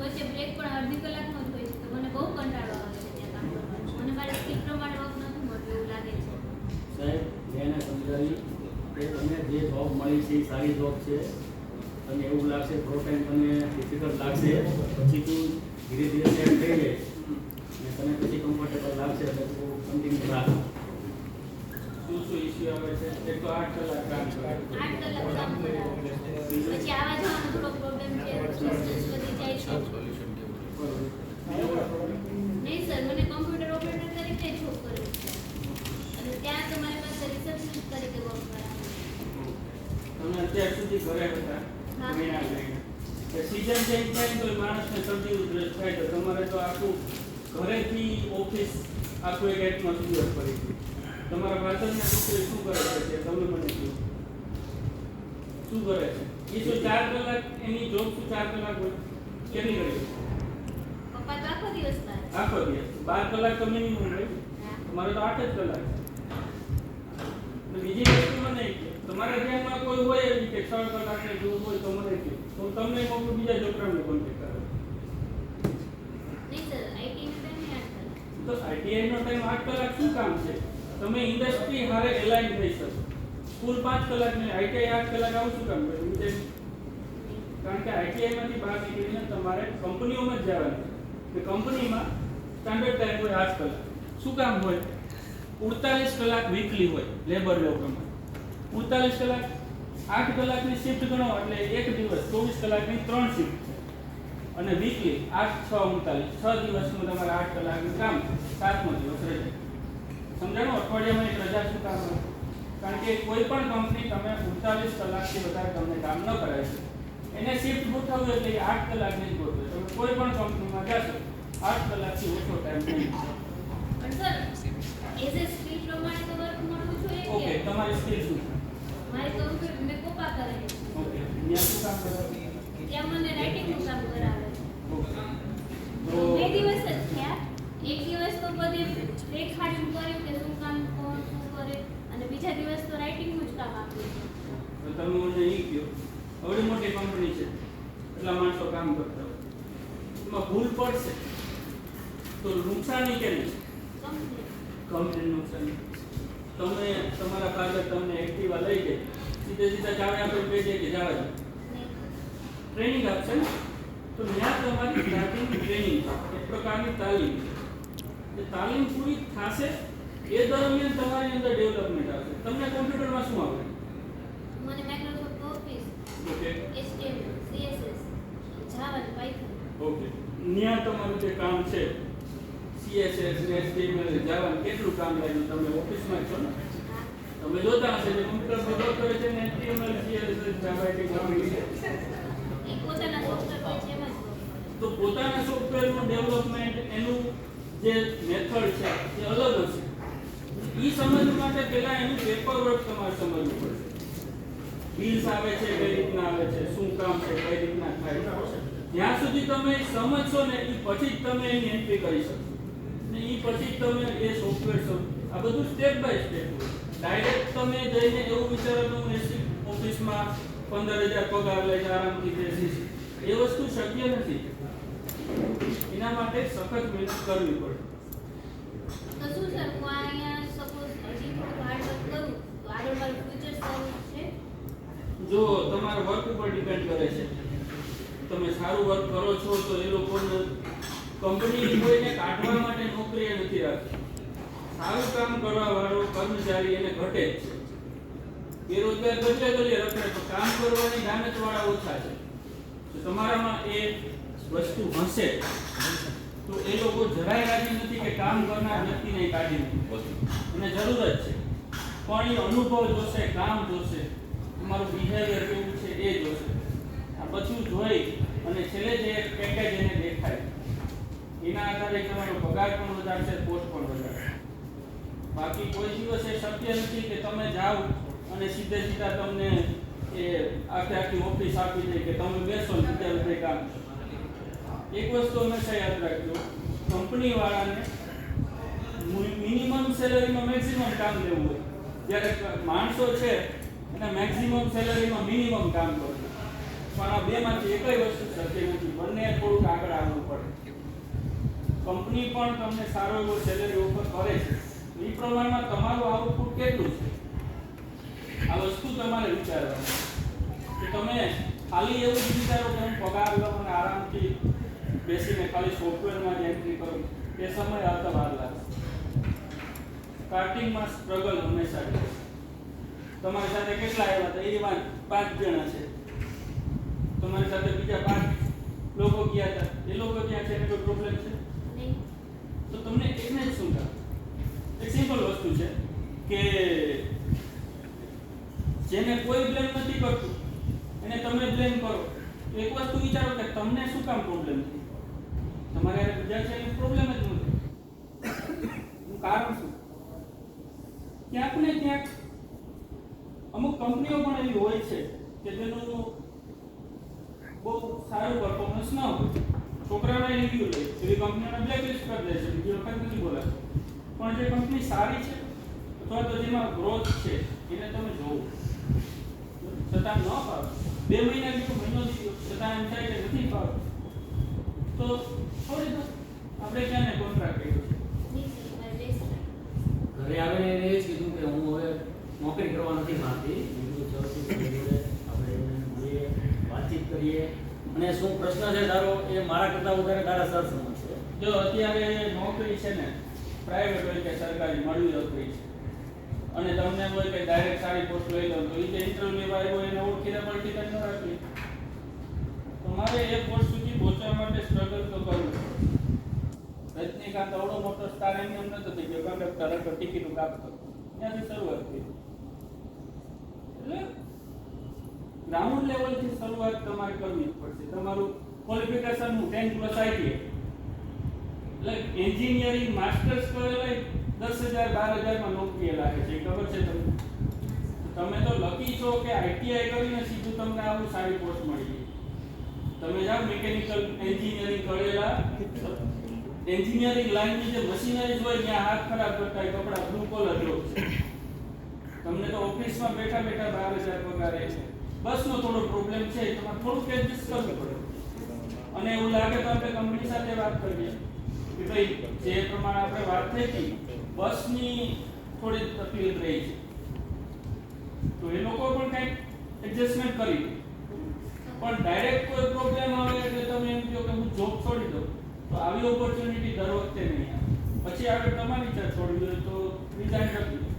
વચ્ચે બ્રેક પણ અડધી કલાકનો જ હોય છે તો મને બહુ કંટાળો આવે છે ત્યાં કામ કરવાનો. મને મારે સ્કીલ પ્રમાણે વર્ક નથી મળતું એવું લાગે છે. સાહેબ મેં એને સમજાવી કે તમને જે જોબ મળી છે એ સારી જોબ છે. અને એવું લાગશે થોડો ટાઈમ તમને ડિફિકલ્ટ લાગશે પછી તું ધીરે ધીરે સેટ થઈ જાય. અને તને પછી કમ્ફર્ટેબલ લાગશે એટલે તું કન્ટિન્યુ રાખ. શું શું ઇસ્યુ આવે છે? એક તો આઠ કલાક કામ કરે. આઠ કલાક કામ કરાવે પછી આવા જવાનો થોડો પ્રોબ્લેમ છે ડિસ્ટન્સ વધી જાય છે નહીં સર મને કમ્પ્યુટર ઓપરેટર તરીકે જોબ કરવી છે. અને ત્યાં તમારી પાસે રિસેપ્શનિસ્ટ તરીકે વર્ક કરાવે તમે અત્યાર સુધી ઘરે હતા હા. મહિના સીઝન ચેન્જ થાય તો માણસને શરદી ઉધરસ થાય તો તમારે તો આખું ઘરેથી ઓફિસ આખું એક એટમોસ્ફિયર પડી ગયું. તમારા મિત્રો શું કરે છે? તમે મને કહો. શું કરે છે? એ શું ચાર કલાક એની જોબ શું ચાર કલાક હોય કેટલી ઘડી પપ્પા તો આખો દિવસ બહાર આખો દિવસ બાર કલાક તો મિનિમમ હોય હા. તમારે તો આઠ જ કલાક છે અને બીજી વસ્તુ મને એ કે તમારા ધ્યાનમાં કોઈ હોય એવી કે છ કલાકની જોબ હોય તો મને કહો તો હું તમને મોકલું બીજા છોકરાને કોન્ટેક્ટ કરાવું નહીં સર આઈટી ને ટાઈમે આઠ કલાક તો આઈટીઆઈ નો ટાઈમ આઠ કલાક શું કામ છે? તમે ઇન્ડસ્ટ્રી હારે એલાઇન થઈ શકો. સ્કૂલ પાંચ કલાક ને આઈટીઆઈ આઠ કલાક આવું શું કામ કર્યું વિજય? કારણ કે આઈટીઆઈમાંથી બહાર નીકળીને તમારે કંપનીઓમાં જ જવાનું કે કંપનીમાં સ્ટાન્ડર્ડ ટાઈમ હોય આઠ કલાક શું કામ હોય? ઉડતાલીસ કલાક વીકલી હોય લેબર લો ઉડતાલીસ કલાક, આઠ કલાકની શિફ્ટ ગણો, એટલે એક દિવસ ચોવીસ કલાકની ત્રણ શિફ્ટ અને વીકલી આઠ, છ ઉનતાલીસ છ દિવસનું તમારે આઠ કલાકનું કામ સાતમો દિવસ રજા સમજાણું? અઠવાડિયામાં એક રજા શું કામ કારણ કે કોઈ પણ કંપની તમે ઉડતાલીસ કલાકથી વધારે તમને કામ ન કરાવી છે એને શિફ્ટ ગોઠવવું એટલે આઠ કલાકની જ ગોઠવે. તમે કોઈ પણ કંપનીમાં જશો આઠ કલાકથી ઓછો ટાઈમ નહીં ઓકે તમારી સ્કિલ શું છે? મારી તો મેં કોપા કરે ઓકે ત્યાં શું કામ કરે? ત્યાં મને રાઇટિંગનું કામ કરાવે. ઓકે. તો બે દિવસ જ થયા. એક દિવસ તો બધે દેખાડ્યું કર્યું કે શું કામ કોણ શું કરે અને બીજા દિવસ તો રાઇટિંગનું જ કામ આપ્યું તો તમે મને એ કહો આવડી મોટી કંપની છે. એટલા માણસો કામ કરતા એમાં ભૂલ પડશે. તો નુકસાની કેની કંપની નુકસાની. તમે તમારા ફાધર તમને એક્ટિવા લઈ જાય સીધે સીધા ચાવે આપણે કહી દઈએ કે જવા દે. ટ્રેનિંગ આપશે ને? તો ત્યાં તમારી સ્ટાર્ટિંગ ટ્રેનિંગ એક પ્રકારની તાલીમ. એ તાલીમ પૂરી થશે. એ દરમિયાન તમારી અંદર ડેવલપમેન્ટ આવશે. તમને કોમ્પ્યુટરમાં શું આવડે? મને ઓકે HTML CSS જાવા અને પાયથન ઓકે ત્યાં તમારું જે કામ છે? સીએસએસ ને HTML જાવા કેટલું કામ લાગ્યું? તમે ઓફિસમાં છો ને? તમે જોતા હશે કે કમ્પ્યુટર પર વર્ક કરે છે ને HTML CSS જાવા કે કામ છે પોતાના સોફ્ટવેર હોય છે એમાં. તો પોતાના સોફ્ટવેરનું ડેવલપમેન્ટ એનું જે મેથડ છે એ અલગ હશે એ સમજવા માટે પહેલા એનું પેપર વર્ક તમારે સમજવું પડશે બિલ્સ આવે છે, કઈ રીતના આવે છે, શું કામ છે, કઈ રીતના થાય જ્યાં સુધી તમે સમજશો ને એ પછી જ તમે એની એન્ટ્રી કરી શકશો. ને એ પછી જ તમે એ સોફ્ટવેર આ બધું સ્ટેપ બાય સ્ટેપ ડાયરેક્ટ તમે જઈને એવું વિચારો હું એસી ઓફિસમાં પંદર હજાર પગાર લઈને આરામથી બેસીશ એ વસ્તુ શક્ય નથી. એના માટે સખત મહેનત કરવી પડે. તો શું સર હું અહીંયા સપોઝ હજી થોડું હાર્ડ વર્ક કરું, તો ફ્યુચર સારું છે? જો તમારા વર્ક ઉપર ડિપેન્ડ કરે છે. તમે સારું વર્ક કરો છો તો એ લોકોને કંપની કોઈને કાઢવા માટે નોકરી નથી રાખતી. સારું કામ કરવા વાળો કર્મચારી એને ઘટે જ છે. બેરોજગાર ગજે ગજે રખડે તો કામ કરવાની દાનત વાળા ઓછા છે. તો તમારામાં એ વસ્તુ હશે તો એ લોકો જરાય રાજી નથી કે કામ કરનાર વ્યક્તિને કાઢી અને જરૂર જ છે. પણ એ અનુભવ જોશે, કામ જોશે. તમારું બિહેવિયર કેવું છે એ જોશે. આ બધું જોઈ અને છેલ્લે જે પેકેજ એને દેખાય, એના આધારે તમારો પગાર પણ વધારશે પોસ્ટ પણ વધારશે. બાકી કોઈ દિવસ એ શક્ય નથી કે તમે જાઓ અને સીધે સીધા તમને એ આખે આખી ઓફિસ આપી દે કે તમે બેસો ને સીધા બધે કામ. એક વસ્તુ હંમેશા યાદ રાખજો કંપની વાળાને મિનિમમ સેલરીમાં મેક્સિમમ કામ લેવું હોય. જ્યારે માણસો છે એને મેક્સિમમ સેલરીમાં મિનિમમ કામ કરવું. પણ આ બેમાંથી એકય વસ્તુ શક્ય નથી. બંને થોડુંક આગળ આવવું પડે. કંપની પણ તમને સારો એવો સેલરી ઓફર કરે છે. એ પ્રમાણમાં તમારું આઉટપુટ કેટલું છે? આ વસ્તુ તમારે વિચારવાની. કે તમે ખાલી એવું જ વિચારો કે હું પગાર લઉં અને આરામથી બેસીને ખાલી સોફ્ટવેરમાં જ એન્ટ્રી કરું. એ સમય આવતા વાર લાગશે. સ્ટાર્ટિંગમાં સ્ટ્રગલ હંમેશા રહે છે. તમારી સાથે કેટલા આવ્યા હતા? એ પાંચ જણા છે. તમારી સાથે બીજા પાંચ લોકો ગયા હતા? એ લોકો ક્યાં છે? એને કોઈ પ્રોબ્લેમ છે? તો તમને એકને જ શું એક સિમ્પલ વસ્તુ છે કે જેને કોઈ બ્લેમ નથી કરતું એને તમે બ્લેમ કરો. એક વસ્તુ વિચારો કે તમને શું કામ પ્રોબ્લેમ છે? તમારે બીજા છે એને પ્રોબ્લેમ જ નથી. કારણ શું? ક્યાંક ને ક્યાંક કંપનીઓ પણ એવી હોય છે કે જેનું બહુ સારું પરફોર્મન્સ ન હોય. છોકરાઓને રિવ્યુ લે એવી કંપનીઓને બ્લેકલિસ્ટ કરી દે છે બીજી વખત નથી બોલાતું. પણ જે કંપની સારી છે અથવા તો જેમાં ગ્રોથ છે એને તમે જોવો. છતાં ન ફાવે. બે મહિના જેટલો મહિનો થયો છતાં એમ થાય કે નથી ફાવે. તો છોડી દો. આપણે ક્યાં ને કોન્ટ્રાક્ટ કર્યો છે? ઘરે આવીને એને એ જ કીધું કે હું હવે નોકરી કરવા નથી માંગતી. આપણે એને વાતચીત કરીએ. અને શું પ્રશ્ન છે તારો? એ મારા કરતાં વધારે તારા સર સમજશે જો અત્યારે નોકરી છે ને પ્રાઇવેટ હોય કે સરકારી મળવી નોકરી છે. અને તમને કોઈ કે ડાયરેક્ટ સારી પોસ્ટ લઈ લો તો એ જે ઇન્ટરવ્યુ લેવા આવ્યો એને ઓળખીને ટિકિટ ન રાખી. તો મારે એ પોસ્ટ સુધી પહોંચવા માટે સ્ટ્રગલ તો કરવું રજનીકાંત અવડો મોટો સ્ટાર એમ નથી થઈ ગયો કંડક્ટર હતો ટિકિટ કાપતો. ત્યાંથી શરૂઆત થઈ એટલે ગ્રાઉન્ડ લેવલથી શરૂઆત તમારે કરવી પડશે. તમારું ક્વોલિફિકેશનનું 10 પ્લસ આઈટી એટલે એન્જિનિયરિંગ માસ્ટર્સ કરેલા દસ હજાર, બાર હજારમાં નોકરી લાગે છે. ખબર છે તમને? તમે તો લકી છો કે આઈટીઆઈ કરીને સીધું તમને આવું સારી પોસ્ટ મળી ગઈ. તમે જાઓ મિકેનિકલ એન્જિનિયરિંગ કરેલા. એન્જિનિયરિંગ લાઈનની જે મશીનરી હોય, ત્યાં હાથ ખરાબ કરતા કપડા બ્લુ કોલર જોબ છે. તમને તો ઓફિસમાં બેઠા બેઠા બાર હજાર પગારે છે. બસનો થોડો પ્રોબ્લેમ છે તમારે થોડુંક એડજસ્ટ કરવું પડે. અને એવું લાગે તો આપણે કંપની સાથે વાત કરીએ. કે ભાઈ જે પ્રમાણે આપણે વાત થઈ હતી બસની થોડી તકલીફ રહી છે. તો એ લોકો પણ કંઈક એડજસ્ટમેન્ટ કરી પણ ડાયરેક્ટ કોઈ પ્રોબ્લેમ આવે એટલે તમે એમ કહો કે હું જોબ છોડી દઉં તો આવી ઓપોર્ચ્યુનિટી દર વખતે નહીં આવે. પછી આપણે તમારી વિચાર છોડી દો તો રિઝાઇન કરી દો.